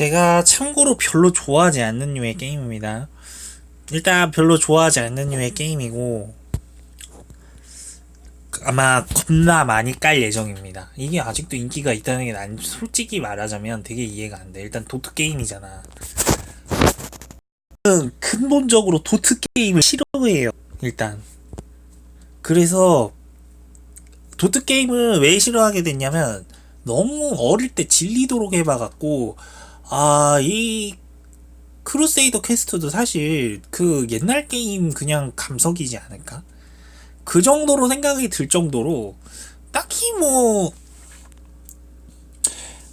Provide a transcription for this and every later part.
제가 참고로 별로 좋아하지 않는 류의 게임입니다. 일단 별로 좋아하지 않는 류의 게임이고 아마 겁나 많이 깔 예정입니다. 이게 아직도 인기가 있다는 게 난 솔직히 말하자면 되게 이해가 안 돼. 일단 도트 게임이잖아. 근본적으로 도트 게임을 싫어해요. 일단. 그래서 도트 게임을 왜 싫어하게 됐냐면 너무 어릴 때 질리도록 해봐갖고 아 이 크루세이더 퀘스트도 사실 그 옛날 게임 그냥 감석이지 않을까? 그 정도로 생각이 들 정도로 딱히 뭐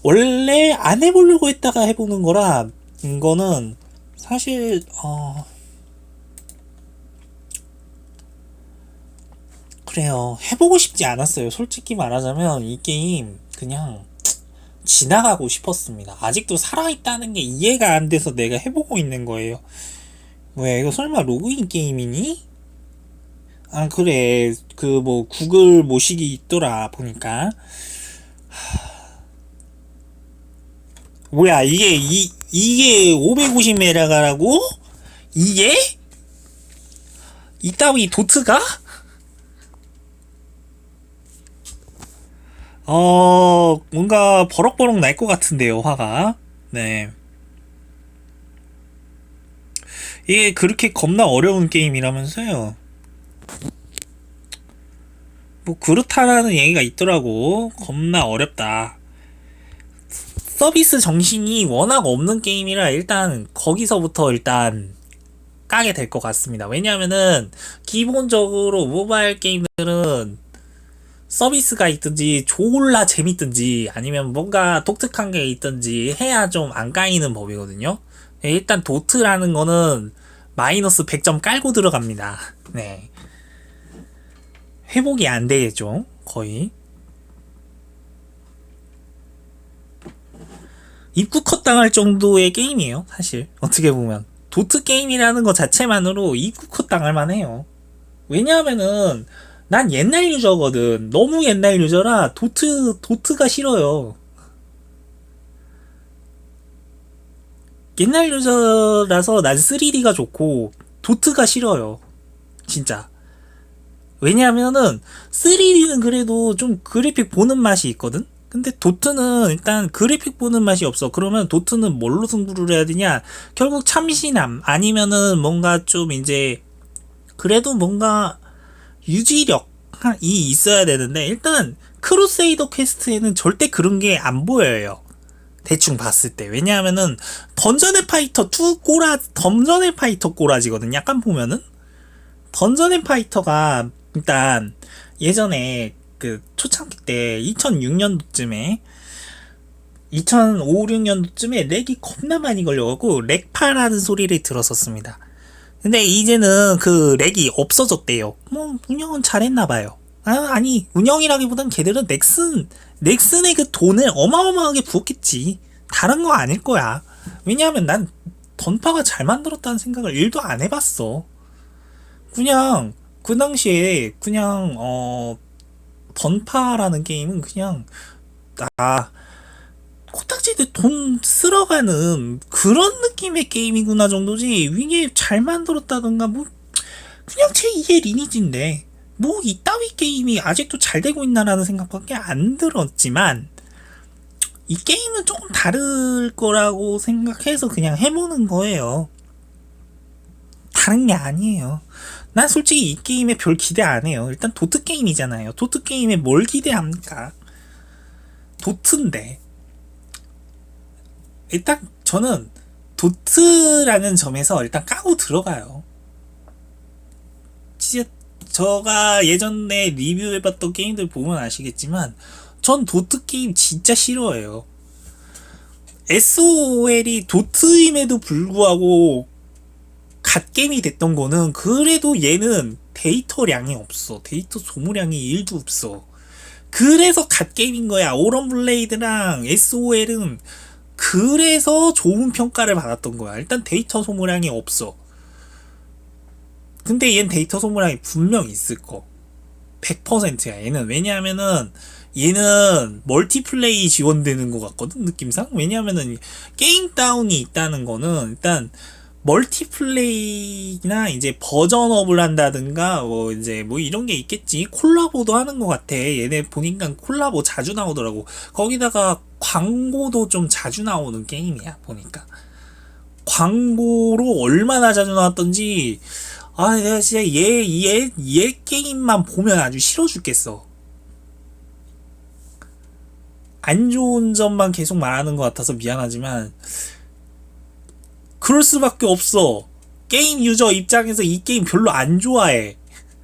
원래 안 해보려고 했다가 해보는 거라 이거는 사실 어 그래요 해보고 싶지 않았어요 솔직히 말하자면 이 게임 그냥 지나가고 싶었습니다 아직도 살아있다는 게 이해가 안 돼서 내가 해보고 있는 거예요 왜 이거 설마 로그인 게임이니? 아 그래 그 뭐 구글 모식이 있더라 보니까 하... 뭐야 이게 이 이게 550메가라고? 이게? 이따위 도트가? 어 뭔가 버럭버럭 날 것 같은데요 화가. 네. 이게 그렇게 겁나 어려운 게임이라면서요? 뭐 그렇다라는 얘기가 있더라고. 겁나 어렵다. 서비스 정신이 워낙 없는 게임이라 일단 거기서부터 일단 까게 될 것 같습니다. 왜냐하면은 기본적으로 모바일 게임들은 서비스가 있든지 졸라 재밌든지 아니면 뭔가 독특한 게 있든지 해야 좀 안 까이는 법이거든요. 일단 도트라는 거는 마이너스 100점 깔고 들어갑니다. 네. 회복이 안 되겠죠 거의. 입구 컷 당할 정도의 게임이에요 사실. 어떻게 보면. 도트 게임이라는 것 자체만으로 입구 컷 당할 만해요. 왜냐하면은 난 옛날 유저거든. 너무 옛날 유저라 도트 도트가 싫어요. 옛날 유저라서 난 3D가 좋고 도트가 싫어요. 진짜. 왜냐하면은 3D는 그래도 좀 그래픽 보는 맛이 있거든? 근데 도트는 일단 그래픽 보는 맛이 없어. 그러면 도트는 뭘로 승부를 해야 되냐? 결국 참신함. 아니면은 뭔가 좀 이제 그래도 뭔가 유지력 이 있어야 되는데 일단 크루세이더 퀘스트에는 절대 그런 게 안 보여요. 대충 봤을 때. 왜냐하면은 던전의 파이터 2 꼬라 던전의 파이터 꼬라지거든 약간 보면은. 던전의 파이터가 일단 예전에 그 초창기 때 2006년도쯤에 2005, 6년도쯤에 렉이 겁나 많이 걸려갖고 렉파라는 소리를 들었었습니다. 근데 이제는 그 렉이 없어졌대요. 뭐 운영은 잘했나 봐요. 아, 아니 운영이라기보단 걔들은 넥슨 넥슨의 그 돈을 어마어마하게 부었겠지. 다른 거 아닐 거야. 왜냐하면 난 던파가 잘 만들었다는 생각을 1도 안 해봤어. 그냥 그 당시에 그냥 어 던파라는 게임은 그냥 아 코딱지들 돈 쓸어가는 그런 느낌의 게임이구나 정도지 이게 잘 만들었다던가 뭐 그냥 제 2의 리니지인데 뭐 이따위 게임이 아직도 잘 되고 있나라는 생각밖에 안 들었지만 이 게임은 조금 다를 거라고 생각해서 그냥 해보는 거예요. 다른 게 아니에요. 난 솔직히 이 게임에 별 기대 안 해요. 일단 도트 게임이잖아요. 도트 게임에 뭘 기대합니까? 도트인데. 일단 저는 도트라는 점에서 일단 까고 들어가요. 진짜 저가 예전에 리뷰해봤던 게임들 보면 아시겠지만 전 도트 게임 진짜 싫어해요. SOL이 도트임에도 불구하고 갓게임이 됐던 거는 그래도 얘는 데이터량이 없어. 데이터 소모량이 1도 없어. 그래서 갓게임인 거야. 오런 블레이드랑 SOL은 그래서 좋은 평가를 받았던 거야. 일단 데이터 소모량이 없어. 근데 얘는 데이터 소모량이 분명 있을 거. 100%야. 얘는 왜냐하면은 얘는 멀티플레이 지원되는 것 같거든 느낌상 왜냐면은 게임 다운이 있다는 거는 일단 멀티플레이나 이제 버전업을 한다든가 뭐 이제 뭐 이런 게 있겠지. 콜라보도 하는 것 같아. 얘네 보니까 콜라보 자주 나오더라고. 거기다가 광고도 좀 자주 나오는 게임이야 보니까. 광고로 얼마나 자주 나왔던지 아 내가 진짜 얘 얘 얘 게임만 보면 아주 싫어 죽겠어. 안 좋은 점만 계속 말하는 것 같아서 미안하지만 그럴 수밖에 없어. 게임 유저 입장에서 이 게임 별로 안 좋아해.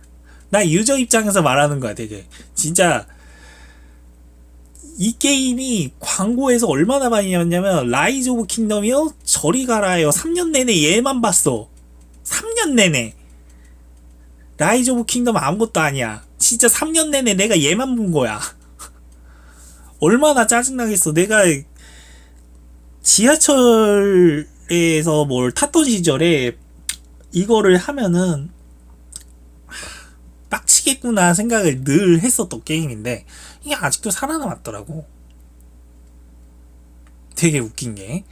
나 유저 입장에서 말하는 거야, 되게. 진짜 이 게임이 광고에서 얼마나 많이 나왔냐면 라이즈 오브 킹덤이요? 저리 가라요. 3년 내내 얘만 봤어. 3년 내내. 라이즈 오브 킹덤 아무것도 아니야. 진짜 3년 내내 내가 얘만 본 거야. 얼마나 짜증나겠어. 내가 지하철 에서 뭘 탔던 시절에 이거를 하면은 하, 빡치겠구나 생각을 늘 했었던 게임인데 이게 아직도 살아남았더라고. 되게 웃긴 게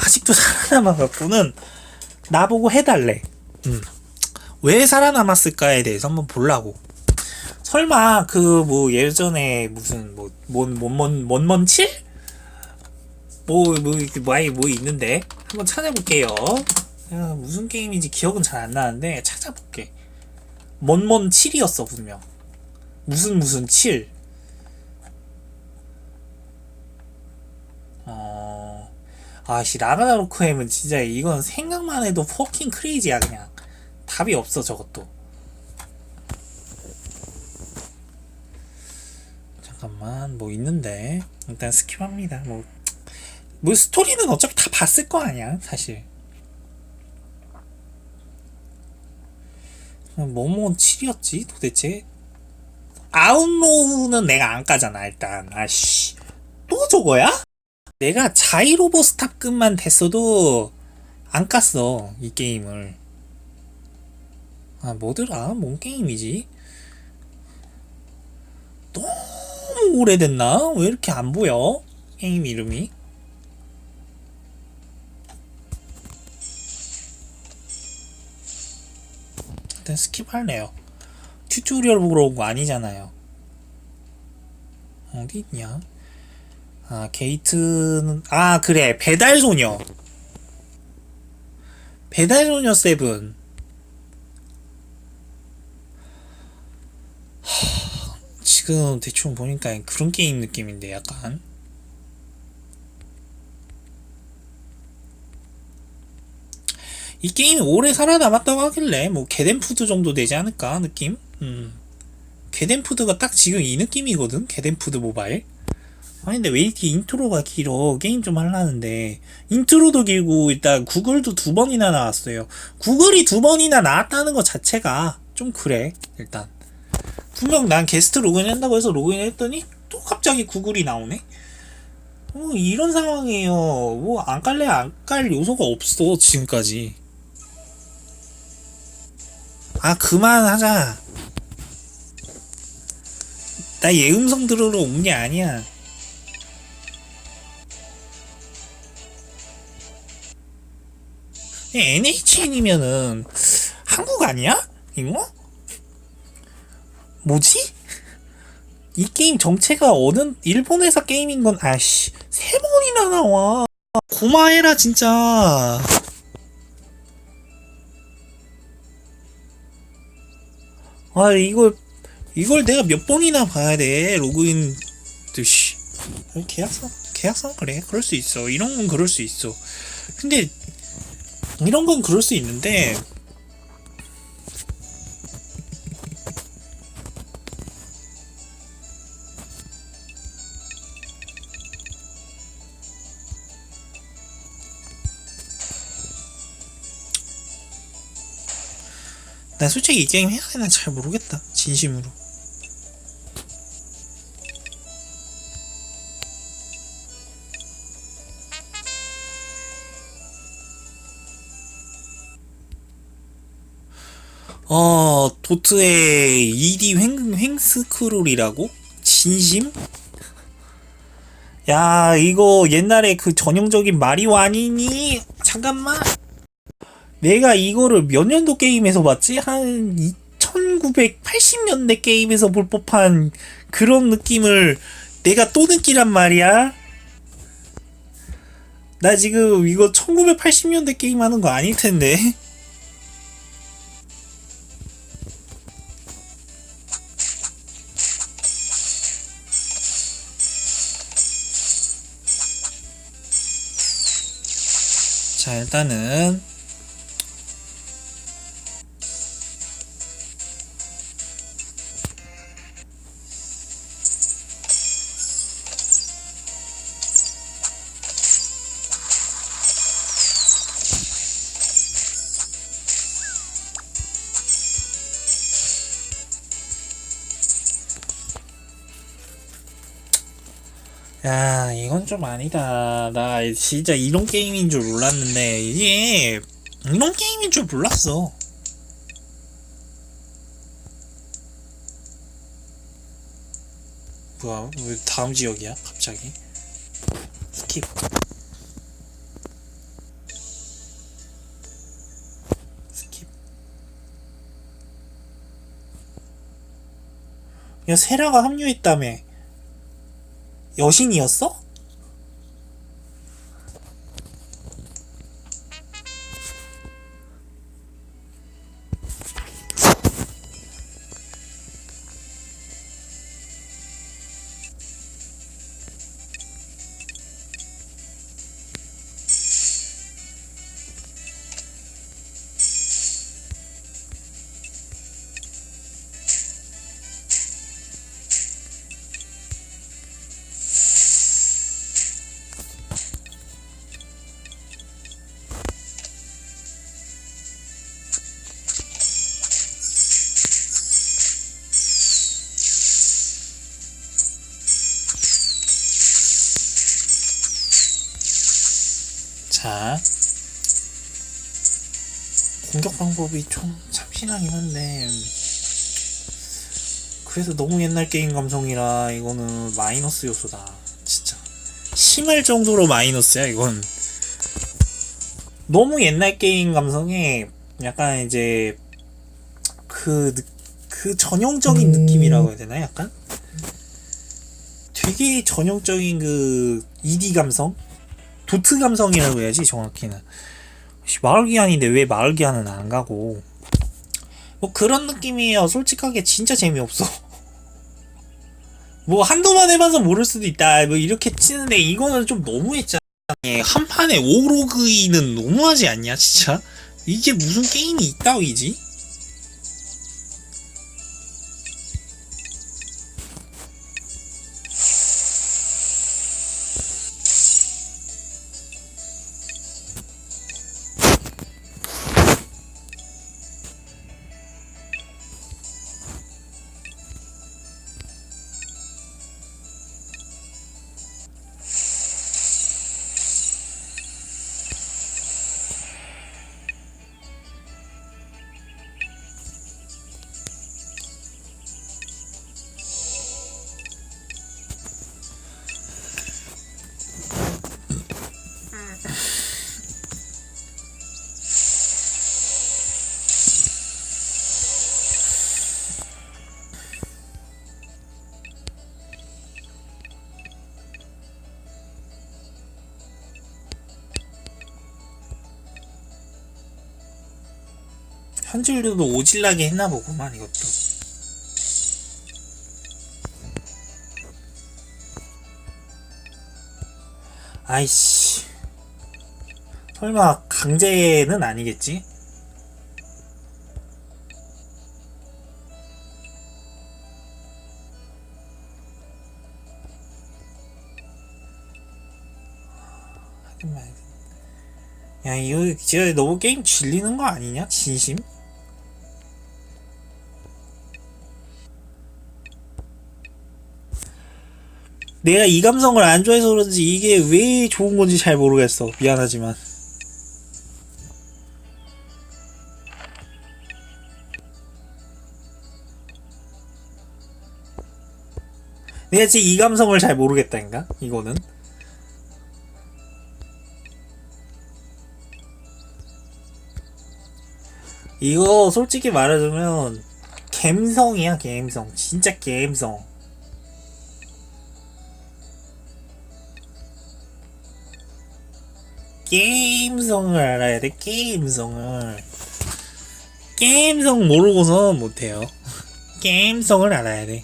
아직도 살아남아갖고는 나보고 해달래. 음. 왜 살아남았을까에 대해서 한번 보려고. 설마 그 뭐 예전에 무슨 뭐뭔뭔뭔 뭔뭔 7? 뭐 뭐 많이 뭐 있는데 한번 찾아볼게요. 야, 무슨 게임인지 기억은 잘 안 나는데 찾아볼게. 뭔뭔 7이었어 분명. 무슨 무슨 7. 어. 아씨 라가나로크 햄은 진짜 이건 생각만 해도 포킹 크레이지야 그냥. 답이 없어 저것도. 잠깐만 뭐 있는데 일단 스킵합니다 뭐, 뭐 스토리는 어차피 다 봤을 거 아니야 사실 뭐뭐 7이었지 도대체 아웃로우는 내가 안 까잖아 일단 아씨 또 저거야? 내가 자이로버 스탑급만 됐어도 안 깠어 이 게임을 아 뭐더라 뭔 게임이지 너무 오래됐나? 왜 이렇게 안 보여? 게임 이름이? 일단 스킵할래요. 튜토리얼 보러 온 거 아니잖아요. 어디 있냐? 아, 게이트는, 아, 그래. 배달소녀. 배달소녀 세븐. 지금 대충 보니까 그런 게임 느낌인데 약간 이 게임이 오래 살아남았다고 하길래 뭐 게덴푸드 정도 되지 않을까 느낌? 음. 게덴푸드가 딱 지금 이 느낌이거든 게덴푸드 모바일 아니 근데 왜 이렇게 인트로가 길어 게임 좀 하려는데 인트로도 길고 일단 구글도 두 번이나 나왔어요 구글이 두 번이나 나왔다는 것 자체가 좀 그래 일단 분명 난 게스트 로그인 한다고 해서 로그인 했더니 또 갑자기 구글이 나오네? 뭐 이런 상황이에요. 뭐 안 깔래 안 깔 요소가 없어 지금까지. 아 그만하자. 나얘 음성 들으러 온 게 아니야. NHN이면은 한국 아니야? 이거? 뭐지? 이 게임 정체가 어느 일본 회사 게임인 건 아씨 세 번이나 나와 고마해라 진짜 아 이걸 이걸 내가 몇 번이나 봐야 돼. 로그인. 씨. 계약서 계약서 그래. 그럴 수 있어. 이런 건 그럴 수 있어. 근데 이런 건 그럴 수 있는데 난 솔직히 이 게임 해야 되나 잘 모르겠다. 진심으로. 어, 도트의 2D 횡, 횡스크롤이라고? 진심? 야 이거 옛날에 그 전형적인 마리오 아니니? 잠깐만 내가 이거를 몇 년도 게임에서 봤지? 한 1980년대 게임에서 볼 법한 그런 느낌을 내가 또 느끼란 말이야 나 지금 이거 1980년대 게임 하는 거 아닐 텐데 자 일단은 야, 이건 좀 아니다. 나 진짜 이런 게임인 줄 몰랐는데, 이게, 이런 게임인 줄 몰랐어. 뭐야, 왜 다음 지역이야? 갑자기? 스킵. 스킵. 야, 세라가 합류했다며. 여신이었어? 방법이 좀 참신하긴 한데. 그래서 너무 옛날 게임 감성이라 이거는 마이너스 요소다. 진짜. 심할 정도로 마이너스야, 이건. 너무 옛날 게임 감성에 약간 이제 그, 느- 그 전형적인 느낌이라고 해야 되나? 약간? 되게 전형적인 그 ED 감성? 도트 감성이라고 해야지 정확히는 씨, 마을 기한인데 왜 마을 기한은 안 가고? 뭐 그런 느낌이에요. 솔직하게 진짜 재미없어. 뭐 한두 번 해봐서 모를 수도 있다. 뭐 이렇게 치는데 이거는 좀 너무했잖아. 한 판에 오로그이는 너무하지 않냐 진짜? 이게 무슨 게임이 있다위지 현질료도 오질나게 했나 보구만 이것도 아이씨 설마 강제는 아니겠지? 야 이거 진짜 너무 게임 질리는 거 아니냐? 진심? 내가 이 감성을 안 좋아해서 그런지 이게 왜 좋은 건지 잘 모르겠어. 미안하지만. 내가 지금 이 감성을 잘 모르겠다니까 이거는 이거 솔직히 말해주면 갬성이야 갬성 진짜 갬성 게임성을 알아야 돼 게임성을. 게임성 모르고서 못해요. 게임성을 알아야 돼.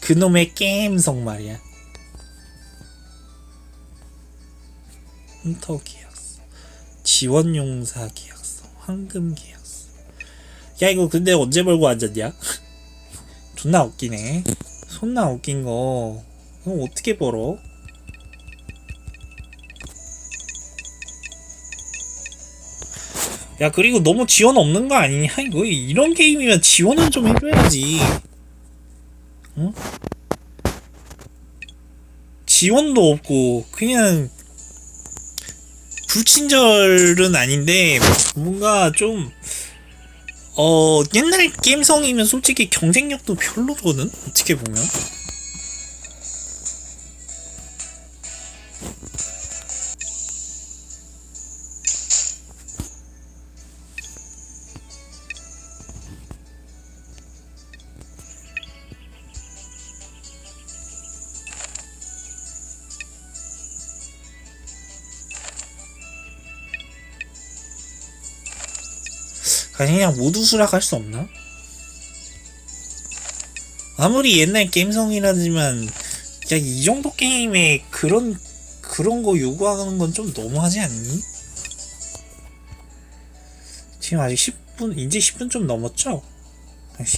그놈의 게임성 말이야. 헌터 계약서 지원용사 계약서 황금 계약서 야 이거 근데 언제 벌고 앉았냐? 존나 웃기네. 존나 웃긴 거. 이거 어떻게 벌어 야 그리고 너무 지원 없는 거 아니냐 이거 이런 게임이면 지원은 좀 해줘야지 응? 지원도 없고 그냥 불친절은 아닌데 뭔가 좀 어, 옛날 게임성이면 솔직히 경쟁력도 별로거든? 어떻게 보면. 그냥 모두 수락할 수 없나? 아무리 옛날 게임성이라지만 야 이 정도 게임에 그런 그런 거 요구하는 건 좀 너무하지 않니? 지금 아직 10분 이제 10분 좀 넘었죠?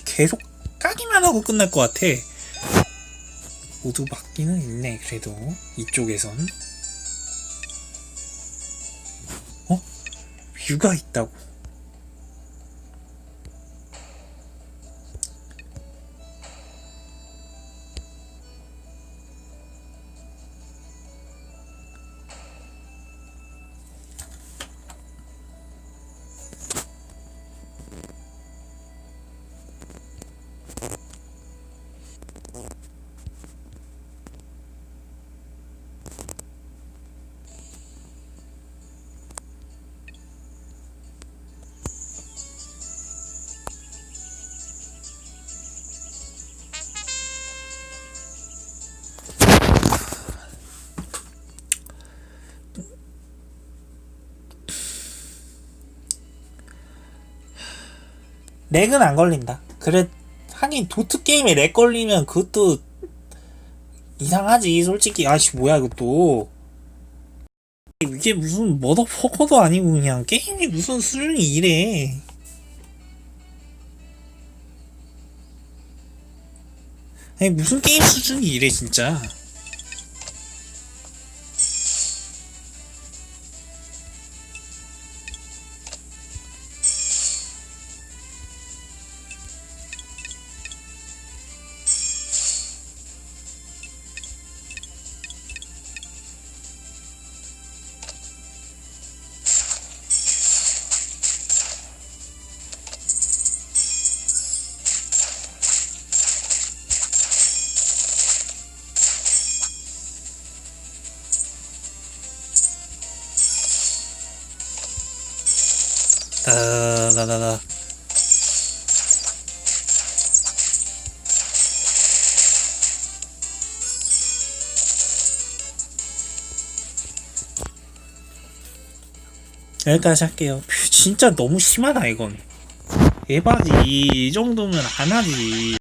계속 까기만 하고 끝날 것 같아. 모두 맞기는 있네 그래도 이쪽에선 어? 뷰가 있다고 렉은 안 걸린다. 그래 하긴 도트 게임에 렉 걸리면 그것도 이상하지 솔직히. 아씨 뭐야 이것도. 이게 무슨 머더퍼커도 아니고 그냥 게임이 무슨 수준이 이래. 아니 무슨 게임 수준이 이래 진짜 다다다다 여기까지 할게요. 진짜 너무 심하다 이건. 에바지 이 정도면 안 하지.